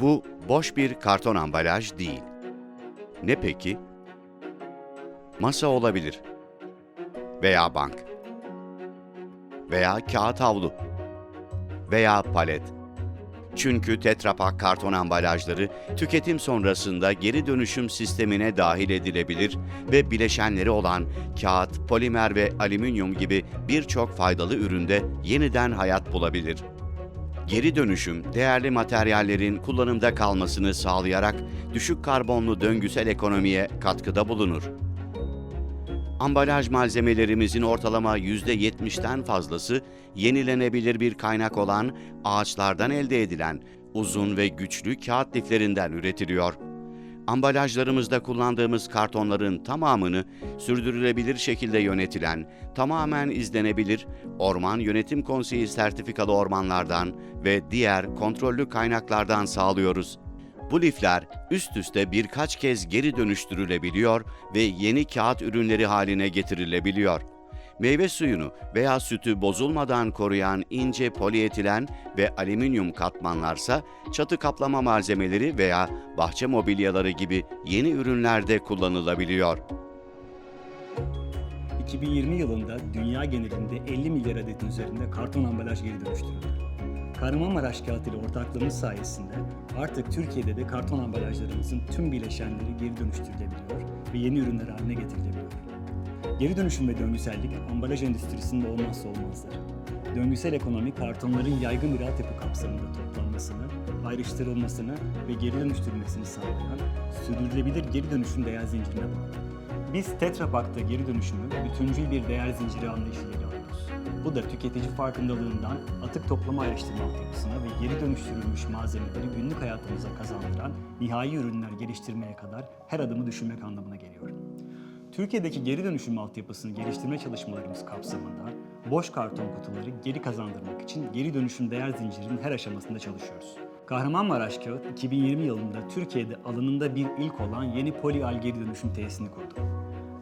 Bu boş bir karton ambalaj değil. Ne peki? Masa olabilir. Veya bank. Veya kağıt havlu. Veya palet. Çünkü Tetra Pak karton ambalajları tüketim sonrasında geri dönüşüm sistemine dahil edilebilir ve bileşenleri olan kağıt, polimer ve alüminyum gibi birçok faydalı üründe yeniden hayat bulabilir. Geri dönüşüm, değerli materyallerin kullanımda kalmasını sağlayarak düşük karbonlu döngüsel ekonomiye katkıda bulunur. Ambalaj malzemelerimizin ortalama %70'ten fazlası yenilenebilir bir kaynak olan ağaçlardan elde edilen uzun ve güçlü kağıt liflerinden üretiliyor. Ambalajlarımızda kullandığımız kartonların tamamını sürdürülebilir şekilde yönetilen, tamamen izlenebilir Orman Yönetim Konseyi sertifikalı ormanlardan ve diğer kontrollü kaynaklardan sağlıyoruz. Bu lifler üst üste birkaç kez geri dönüştürülebiliyor ve yeni kağıt ürünleri haline getirilebiliyor. Meyve suyunu veya sütü bozulmadan koruyan ince polietilen ve alüminyum katmanlarsa çatı kaplama malzemeleri veya bahçe mobilyaları gibi yeni ürünlerde kullanılabiliyor. 2020 yılında dünya genelinde 50 milyar adetin üzerinde karton ambalaj geri dönüştürüldü. Kahramanmaraş Kağıt ile ortaklığımız sayesinde artık Türkiye'de de karton ambalajlarımızın tüm bileşenleri geri dönüştürülebiliyor ve yeni ürünler haline getirilebiliyor. Geri dönüşüm ve döngüsellik ambalaj endüstrisinin olmazsa olmazları. Döngüsel ekonomi kartonların yaygın bir altyapı kapsamında toplanmasını, ayrıştırılmasını ve geri dönüştürülmesini sağlayan sürdürülebilir geri dönüşüm değer zincirine bağlı. Biz Tetra Pak'ta geri dönüşümü bütüncül bir değer zinciri anlayışıyla alıyoruz. Bu da tüketici farkındalığından atık toplama ayrıştırma altyapısına ve geri dönüştürülmüş malzemeleri günlük hayatımıza kazandıran nihai ürünler geliştirmeye kadar her adımı düşünmek anlamına geliyor. Türkiye'deki geri dönüşüm altyapısını geliştirme çalışmalarımız kapsamında boş karton kutuları geri kazandırmak için geri dönüşüm değer zincirinin her aşamasında çalışıyoruz. Kahramanmaraş Kağıt 2020 yılında Türkiye'de alanında bir ilk olan yeni polial geri dönüşüm tesisini kurdu.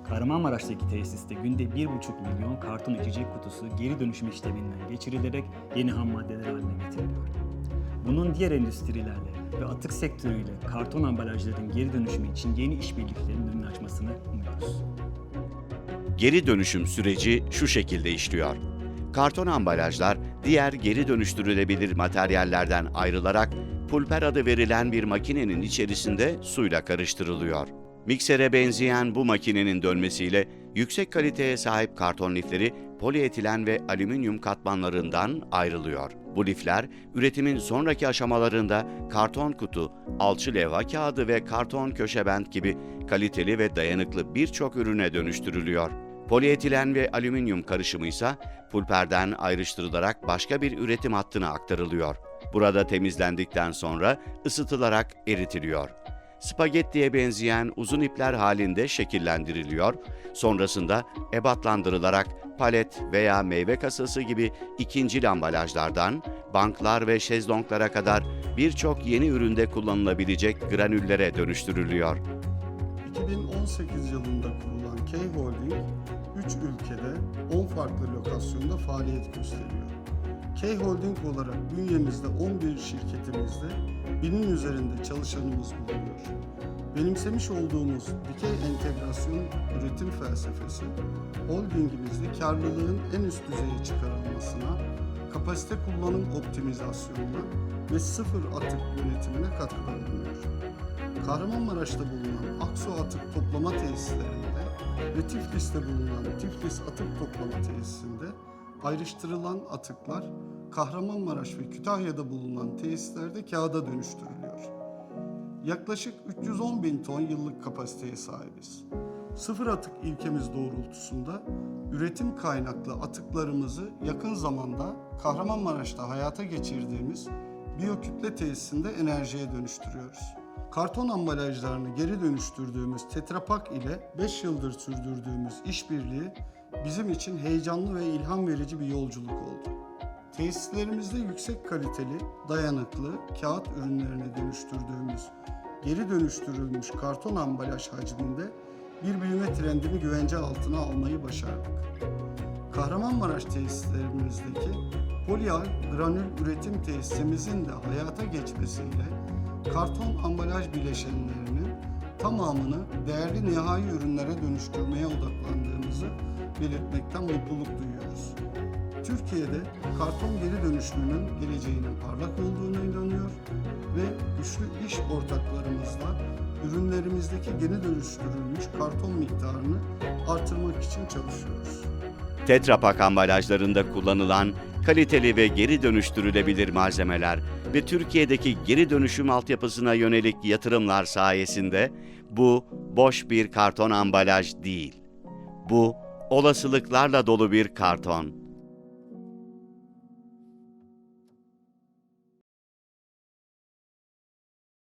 Kahramanmaraş'taki tesiste günde 1,5 milyon karton içecek kutusu geri dönüşüm işleminden geçirilerek yeni ham maddeler haline getiriliyor. Bunun diğer endüstrilerle ve atık sektörüyle karton ambalajların geri dönüşümü için yeni işbirliklerinin önünü açmasını umuyoruz. Geri dönüşüm süreci şu şekilde işliyor. Karton ambalajlar diğer geri dönüştürülebilir materyallerden ayrılarak pulper adı verilen bir makinenin içerisinde suyla karıştırılıyor. Miksere benzeyen bu makinenin dönmesiyle yüksek kaliteye sahip karton lifleri polietilen ve alüminyum katmanlarından ayrılıyor. Bu lifler üretimin sonraki aşamalarında karton kutu, alçı levha kağıdı ve karton köşebent gibi kaliteli ve dayanıklı birçok ürüne dönüştürülüyor. Polietilen ve alüminyum karışımı ise pulperden ayrıştırılarak başka bir üretim hattına aktarılıyor. Burada temizlendikten sonra ısıtılarak eritiliyor. Spagettiye benzeyen uzun ipler halinde şekillendiriliyor. Sonrasında ebatlandırılarak palet veya meyve kasası gibi ikinci ambalajlardan banklar ve şezlonglara kadar birçok yeni üründe kullanılabilecek granüllere dönüştürülüyor. 2018 yılında kurulan K Holding 3 ülkede 10 farklı lokasyonda faaliyet gösteriyor. K Holding olarak bünyemizde 11 şirketimizde binin üzerinde çalışanımız bulunuyor. Benimsemiş olduğumuz dikey entegrasyon üretim felsefesi, holdingimizde karlılığın en üst düzeye çıkarılmasına, kapasite kullanım optimizasyonuna ve sıfır atık yönetimine katkıda bulunuyor. Kahramanmaraş'ta bulunan Aksu Atık Toplama Tesislerinde ve Tiflis'te bulunan Tiflis Atık Toplama Tesisinde ayrıştırılan atıklar Kahramanmaraş ve Kütahya'da bulunan tesislerde kağıda dönüştürülüyor. Yaklaşık 310 bin ton yıllık kapasiteye sahibiz. Sıfır atık ilkemiz doğrultusunda üretim kaynaklı atıklarımızı yakın zamanda Kahramanmaraş'ta hayata geçirdiğimiz biyokütle tesisinde enerjiye dönüştürüyoruz. Karton ambalajlarını geri dönüştürdüğümüz Tetra Pak ile 5 yıldır sürdürdüğümüz işbirliği bizim için heyecanlı ve ilham verici bir yolculuk oldu. Tesislerimizde yüksek kaliteli, dayanıklı kağıt ürünlerine dönüştürdüğümüz geri dönüştürülmüş karton ambalaj hacminde bir büyüme trendini güvence altına almayı başardık. Kahramanmaraş tesislerimizdeki polyal granül üretim tesisimizin de hayata geçmesiyle karton ambalaj bileşenlerinin tamamını değerli nihai ürünlere dönüştürmeye odaklandığımızı belirtmekten mutluluk duyuyoruz. Türkiye'de karton geri dönüşümünün geleceğinin parlak olduğuna inanıyor ve güçlü iş ortaklarımızla ürünlerimizdeki geri dönüştürülmüş karton miktarını artırmak için çalışıyoruz. Tetra Pak ambalajlarında kullanılan kaliteli ve geri dönüştürülebilir malzemeler ve Türkiye'deki geri dönüşüm altyapısına yönelik yatırımlar sayesinde bu boş bir karton ambalaj değil. Bu olasılıklarla dolu bir karton.